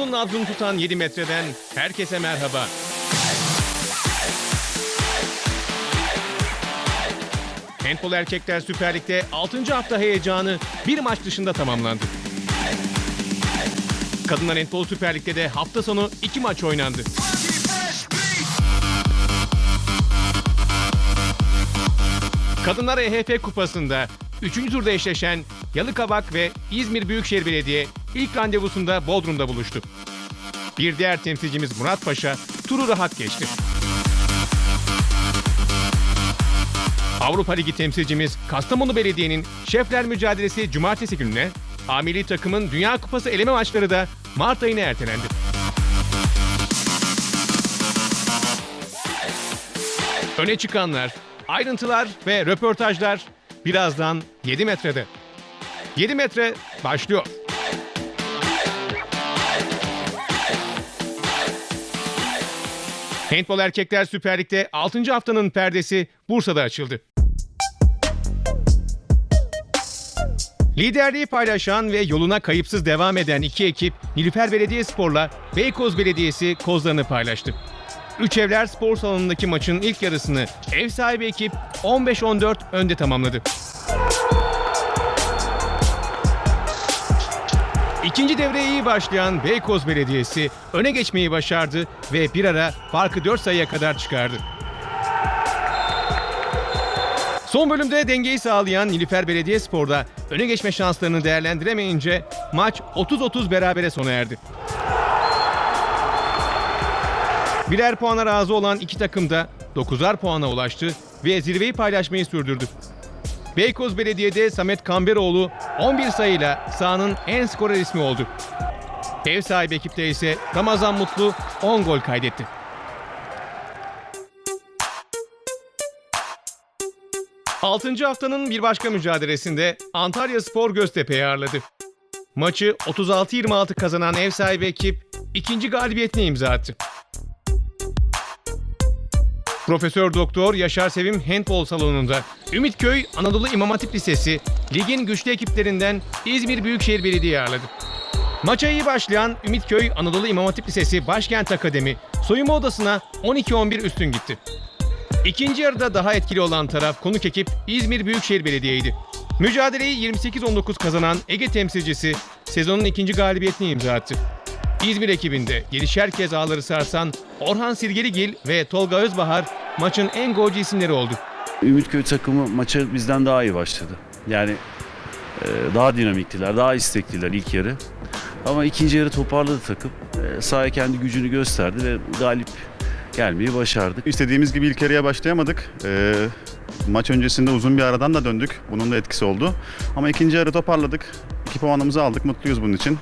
İstanbul'un nabzını tutan 7 metreden herkese merhaba. Handball Erkekler Süper Lig'de 6. hafta heyecanı bir maç dışında tamamlandı. Kadınlar Handball Süper Lig'de de hafta sonu 2 maç oynandı. Kadınlar EHF Kupası'nda 3. turda eşleşen Yalıkavak ve İzmir Büyükşehir Belediye ilk randevusunda Bodrum'da buluştu. Bir diğer temsilcimiz Murat Paşa turu rahat geçti. Avrupa Ligi temsilcimiz Kastamonu Belediye'nin şefler mücadelesi cumartesi gününe, Amili takımın Dünya Kupası eleme maçları da Mart ayına ertelendi. Öne çıkanlar, ayrıntılar ve röportajlar birazdan 7 metrede. 7 metre başlıyor. Handball Erkekler Süper Lig'de 6. haftanın perdesi Bursa'da açıldı. Liderliği paylaşan ve yoluna kayıpsız devam eden iki ekip Nilüfer Belediyespor'la Beykoz Belediyesi kozlarını paylaştı. Üç Evler Spor Salonu'ndaki maçın ilk yarısını ev sahibi ekip 15-14 önde tamamladı. İkinci devreye iyi başlayan Beykoz Belediyesi öne geçmeyi başardı ve bir ara farkı 4 sayıya kadar çıkardı. Son bölümde dengeyi sağlayan Nilüfer Belediyespor'da öne geçme şanslarını değerlendiremeyince maç 30-30 berabere sona erdi. Birer puana razı olan iki takım da 9'ar puana ulaştı ve zirveyi paylaşmayı sürdürdü. Beykoz Belediye'de Samet Kamberoğlu 11 sayıyla sahanın en skorer ismi oldu. Ev sahibi ekipte ise Ramazan Mutlu 10 gol kaydetti. Altıncı haftanın bir başka mücadelesinde Antalya Spor Göztepe'yi ağırladı. Maçı 36-26 kazanan ev sahibi ekip ikinci galibiyetine imza attı. Profesör Doktor Yaşar Sevim Handball Salonu'nda Ümitköy Anadolu İmam Hatip Lisesi ligin güçlü ekiplerinden İzmir Büyükşehir Belediye ağırladı. Maça iyi başlayan Ümitköy Anadolu İmam Hatip Lisesi Başkent Akademi soyunma odasına 12-11 üstün gitti. İkinci yarıda daha etkili olan taraf konuk ekip İzmir Büyükşehir Belediye'ydi. Mücadeleyi 28-19 kazanan Ege temsilcisi sezonun ikinci galibiyetini imza attı. İzmir ekibinde gelişer kez ağları sarsan Orhan Sirgeligil ve Tolga Özbahar maçın en golcü isimleri oldu. Ümitköy takımı maça bizden daha iyi başladı. Yani e, daha dinamiktiler, daha istekliler ilk yarı. Ama ikinci yarı toparladı takım. E, sahaya kendi gücünü gösterdi ve galip gelmeyi başardık. İstediğimiz gibi ilk yarıya başlayamadık. Ee, maç öncesinde uzun bir aradan da döndük. Bunun da etkisi oldu. Ama ikinci yarı toparladık. İki puanımızı aldık. Mutluyuz bunun için.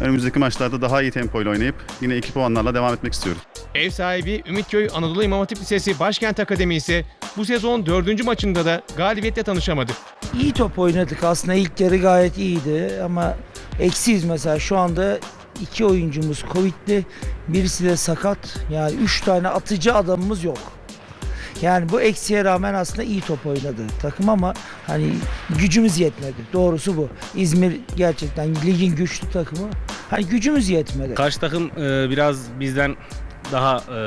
Önümüzdeki maçlarda daha iyi tempoyla oynayıp yine iki puanlarla devam etmek istiyoruz. Ev sahibi Ümitköy Anadolu İmam Hatip Lisesi Başkent Akademi ise bu sezon dördüncü maçında da galibiyetle tanışamadı. İyi top oynadık aslında ilk yarı gayet iyiydi ama eksiyiz mesela şu anda iki oyuncumuz Covid'li birisi de sakat yani üç tane atıcı adamımız yok. Yani bu eksiye rağmen aslında iyi top oynadı takım ama hani gücümüz yetmedi. Doğrusu bu. İzmir gerçekten ligin güçlü takımı. Hani gücümüz yetmedi. Karşı takım e, biraz bizden daha e,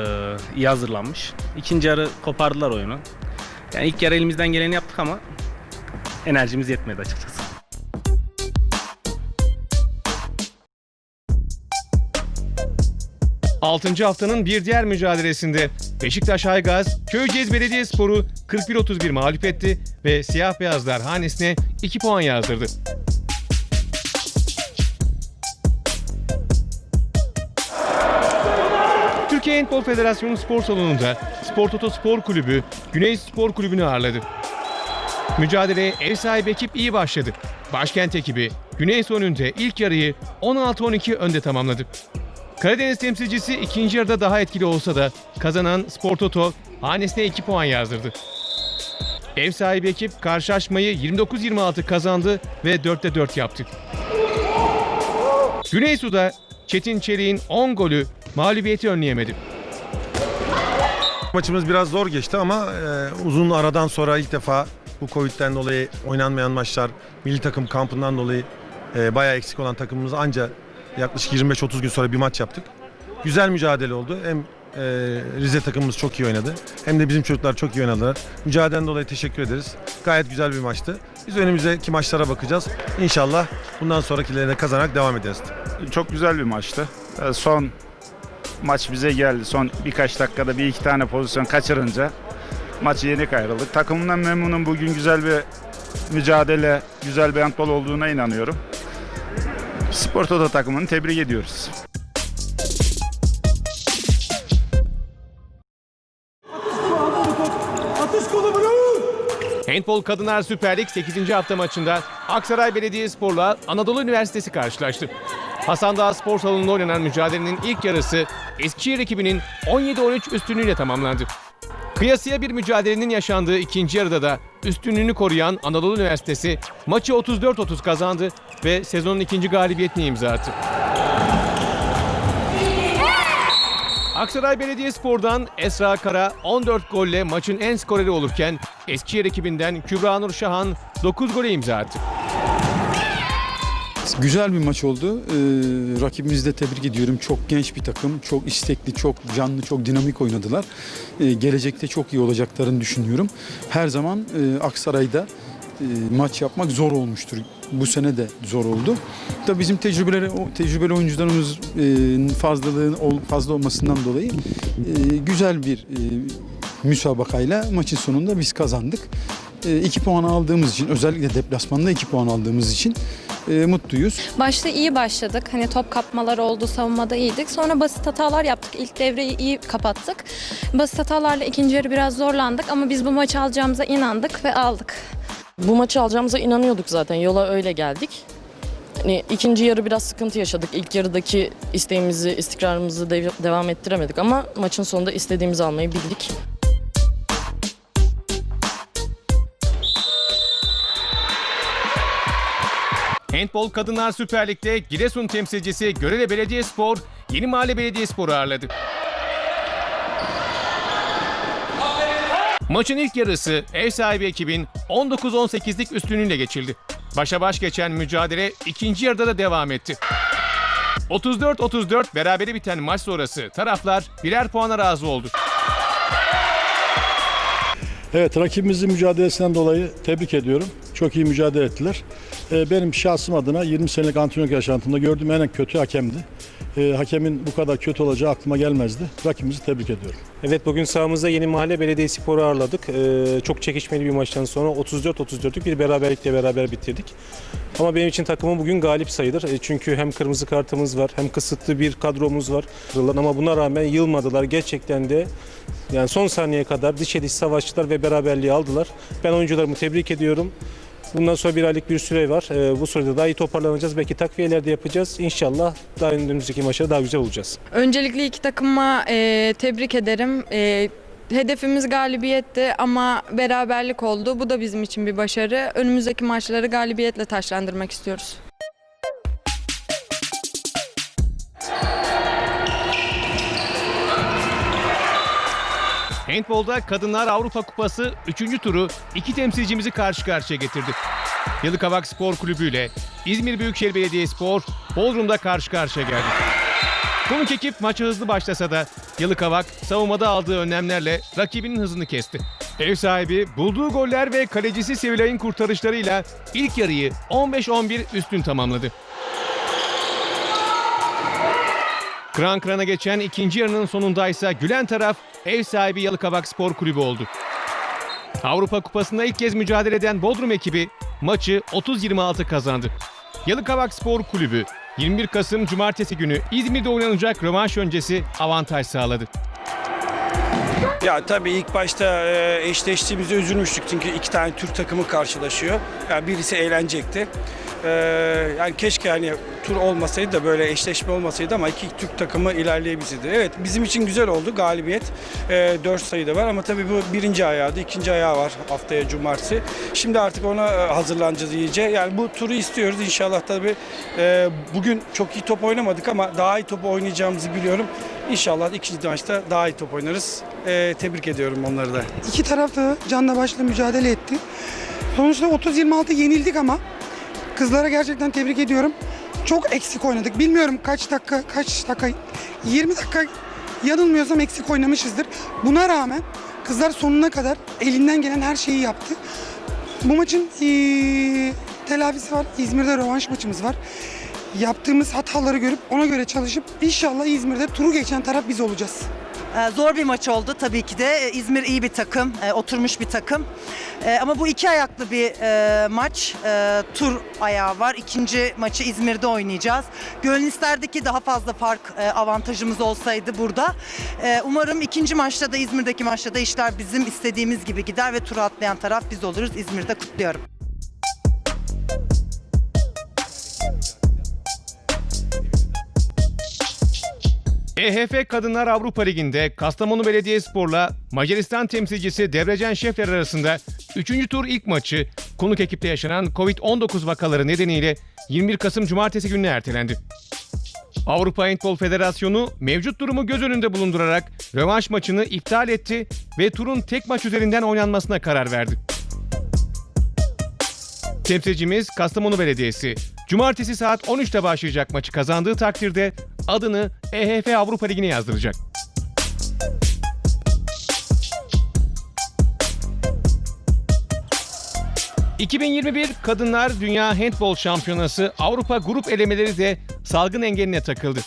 iyi hazırlanmış. İkinci yarı kopardılar oyunu. Yani ilk yarı elimizden geleni yaptık ama enerjimiz yetmedi açıkçası. Altıncı haftanın bir diğer mücadelesinde Beşiktaş Aygaz Köyceğiz Belediyespor'u 41-31 mağlup etti ve siyah beyazlar hanesine 2 puan yazdırdı. Türkiye Handball Federasyonu Spor Salonu'nda Spor Toto Spor Kulübü Güney Spor Kulübü'nü ağırladı. Mücadeleye ev sahibi ekip iyi başladı. Başkent ekibi Güney sonunda ilk yarıyı 16-12 önde tamamladı. Karadeniz temsilcisi ikinci yarıda daha etkili olsa da kazanan Spor Toto hanesine 2 puan yazdırdı. Ev sahibi ekip karşılaşmayı 29-26 kazandı ve 4'te 4 yaptı. Güneysu'da Çetin Çelik'in 10 golü mağlubiyeti önleyemedi. Maçımız biraz zor geçti ama e, uzun aradan sonra ilk defa bu Covid'den dolayı oynanmayan maçlar, milli takım kampından dolayı e, bayağı eksik olan takımımız anca Yaklaşık 25-30 gün sonra bir maç yaptık. Güzel mücadele oldu. Hem e, Rize takımımız çok iyi oynadı. Hem de bizim çocuklar çok iyi oynadılar. Mücadeleden dolayı teşekkür ederiz. Gayet güzel bir maçtı. Biz önümüzdeki maçlara bakacağız. İnşallah bundan sonrakilerine kazanarak devam ederiz. Çok güzel bir maçtı. Ee, Son maç bize geldi. Son birkaç dakikada bir iki tane pozisyon kaçırınca maçı yenik ayrıldık. Takımımdan memnunum. Bugün güzel bir mücadele, güzel bir handbol olduğuna inanıyorum. Spor Toto takımını tebrik ediyoruz. Handbol Kadınlar Süper Lig 8. hafta maçında Aksaray Belediyespor'la Anadolu Üniversitesi karşılaştı. Hasan Dağı Spor Salonu'nda oynanan mücadelenin ilk yarısı Eskişehir ekibinin 17-13 üstünlüğüyle tamamlandı. Kıyasıya bir mücadelenin yaşandığı ikinci yarıda da üstünlüğünü koruyan Anadolu Üniversitesi maçı 34-30 kazandı ve sezonun ikinci galibiyetini imza attı. Aksaray Belediyespor'dan Esra Kara 14 golle maçın en skoreri olurken Eskişehir ekibinden Kübra Nur Şahan 9 gole imza attı. Güzel bir maç oldu. Ee, rakibimizi de tebrik ediyorum. Çok genç bir takım, çok istekli, çok canlı, çok dinamik oynadılar. Ee, gelecekte çok iyi olacaklarını düşünüyorum. Her zaman e, Aksaray'da e, maç yapmak zor olmuştur. Bu sene de zor oldu. Tabii bizim tecrübeleri, tecrübeli oyuncularımız e, fazlalığın fazla olmasından dolayı e, güzel bir e, müsabakayla maçın sonunda biz kazandık. E, iki puan aldığımız için, özellikle deplasmanda iki puan aldığımız için e, mutluyuz. Başta iyi başladık. Hani top kapmalar oldu, savunmada iyiydik. Sonra basit hatalar yaptık. İlk devreyi iyi kapattık. Basit hatalarla ikinci yarı biraz zorlandık ama biz bu maçı alacağımıza inandık ve aldık. Bu maçı alacağımıza inanıyorduk zaten. Yola öyle geldik. Hani ikinci yarı biraz sıkıntı yaşadık. İlk yarıdaki isteğimizi, istikrarımızı de- devam ettiremedik ama maçın sonunda istediğimizi almayı bildik. Handbol Kadınlar Süper Lig'de Giresun temsilcisi Görele Belediyespor Yeni Mahalle Belediyespor'u ağırladı. Maçın ilk yarısı ev sahibi ekibin 19-18'lik üstünlüğüyle geçildi. Başa baş geçen mücadele ikinci yarıda da devam etti. 34-34 berabere biten maç sonrası taraflar birer puana razı oldu. Evet rakibimizin mücadelesinden dolayı tebrik ediyorum. Çok iyi mücadele ettiler. Ee, Benim şahsım adına 20 senelik antrenörlük yaşantımda gördüğüm en kötü hakemdi. Ee, Hakemin bu kadar kötü olacağı aklıma gelmezdi. Rakibimizi tebrik ediyorum. Evet bugün sahamızda Yeni Mahalle Belediyespor'u ağırladık. Ee, çok çekişmeli bir maçtan sonra 34-34'lük bir beraberlikle beraber bitirdik. Ama benim için takımım bugün galip sayılır. E, çünkü hem kırmızı kartımız var hem kısıtlı bir kadromuz var. Ama buna rağmen yılmadılar. Gerçekten de yani son saniyeye kadar diş savaştılar ve beraberliği aldılar. Ben oyuncularımı tebrik ediyorum. Bundan sonra bir aylık bir süre var. Ee, bu sürede daha iyi toparlanacağız. Belki takviyeler de yapacağız. İnşallah daha önümüzdeki maçta daha güzel olacağız. Öncelikle iki takıma e, tebrik ederim. E, hedefimiz galibiyetti ama beraberlik oldu. Bu da bizim için bir başarı. Önümüzdeki maçları galibiyetle taşlandırmak istiyoruz. Handbolda Kadınlar Avrupa Kupası 3. turu iki temsilcimizi karşı karşıya getirdi. Yalıkavak Spor Kulübü ile İzmir Büyükşehir Belediyespor Bodrum'da karşı karşıya geldi. Konuk ekip maçı hızlı başlasa da Yalıkavak savunmada aldığı önlemlerle rakibinin hızını kesti. Ev sahibi bulduğu goller ve kalecisi Sevilay'ın kurtarışlarıyla ilk yarıyı 15-11 üstün tamamladı. Kran kırana geçen ikinci yarının sonundaysa gülen taraf ev sahibi Yalıkavak Spor Kulübü oldu. Avrupa Kupası'nda ilk kez mücadele eden Bodrum ekibi maçı 30-26 kazandı. Yalıkavak Spor Kulübü 21 Kasım Cumartesi günü İzmir'de oynanacak rövanş öncesi avantaj sağladı. Ya tabii ilk başta e, eşleştiğimizde üzülmüştük çünkü iki tane Türk takımı karşılaşıyor. Yani birisi eğlenecekti. E, yani keşke hani tur olmasaydı da böyle eşleşme olmasaydı ama iki Türk takımı ilerleyebilseydi. Evet bizim için güzel oldu galibiyet. E, 4 sayıda var ama tabii bu birinci ayağıydı. ikinci ayağı var haftaya cumartesi. Şimdi artık ona e, hazırlanacağız iyice. Yani bu turu istiyoruz inşallah tabii. E, bugün çok iyi top oynamadık ama daha iyi top oynayacağımızı biliyorum. İnşallah ikinci maçta daha iyi top oynarız. E, tebrik ediyorum onları da. İki taraf da canla başla mücadele etti. Sonuçta 30-26 yenildik ama kızlara gerçekten tebrik ediyorum. çok eksik oynadık. Bilmiyorum kaç dakika, kaç dakika, 20 dakika yanılmıyorsam eksik oynamışızdır. Buna rağmen kızlar sonuna kadar elinden gelen her şeyi yaptı. Bu maçın eee, telafisi var. İzmir'de rövanş maçımız var. Yaptığımız hataları görüp ona göre çalışıp inşallah İzmir'de turu geçen taraf biz olacağız. Ee, Zor bir maç oldu tabii ki de. Ee, İzmir iyi bir takım, e, oturmuş bir takım. Ee, Ama bu iki ayaklı bir e, maç. Ee, Tur ayağı var. İkinci maçı İzmir'de oynayacağız. Gönül isterdi ki daha fazla fark e, avantajımız olsaydı burada. Umarım ikinci maçta da İzmir'deki maçta da işler bizim istediğimiz gibi gider ve turu atlayan taraf biz oluruz. İzmir'de kutluyorum. EHF Kadınlar Avrupa Ligi'nde Kastamonu Belediyespor'la Macaristan temsilcisi Debrecen Şefler arasında 3. tur ilk maçı konuk ekipte yaşanan Covid-19 vakaları nedeniyle 21 Kasım Cumartesi gününe ertelendi. Avrupa Handbol Federasyonu mevcut durumu göz önünde bulundurarak rövanş maçını iptal etti ve turun tek maç üzerinden oynanmasına karar verdi. Temsilcimiz Kastamonu Belediyesi. Cumartesi saat 13'te başlayacak maçı kazandığı takdirde adını EHF Avrupa Ligi'ne yazdıracak. ...2021 Kadınlar Dünya Handbol Şampiyonası Avrupa Grup elemeleri de salgın engeline takıldı.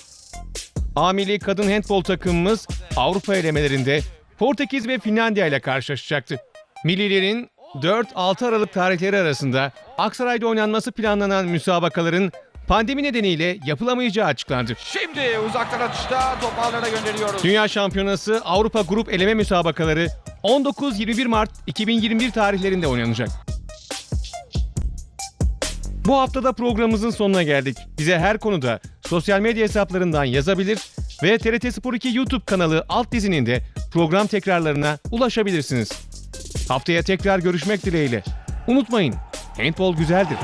A milli kadın handbol takımımız Avrupa elemelerinde Portekiz ve Finlandiya ile karşılaşacaktı. Millilerin 4-6 Aralık tarihleri arasında Aksaray'da oynanması planlanan müsabakaların pandemi nedeniyle yapılamayacağı açıklandı. Şimdi uzaktan atışta ağlara gönderiyoruz. Dünya Şampiyonası Avrupa Grup Eleme Müsabakaları 19-21 Mart 2021 tarihlerinde oynanacak. Bu haftada programımızın sonuna geldik. Bize her konuda sosyal medya hesaplarından yazabilir ve TRT Spor 2 YouTube kanalı alt dizinin de program tekrarlarına ulaşabilirsiniz. Haftaya tekrar görüşmek dileğiyle. Unutmayın, handbol güzeldir.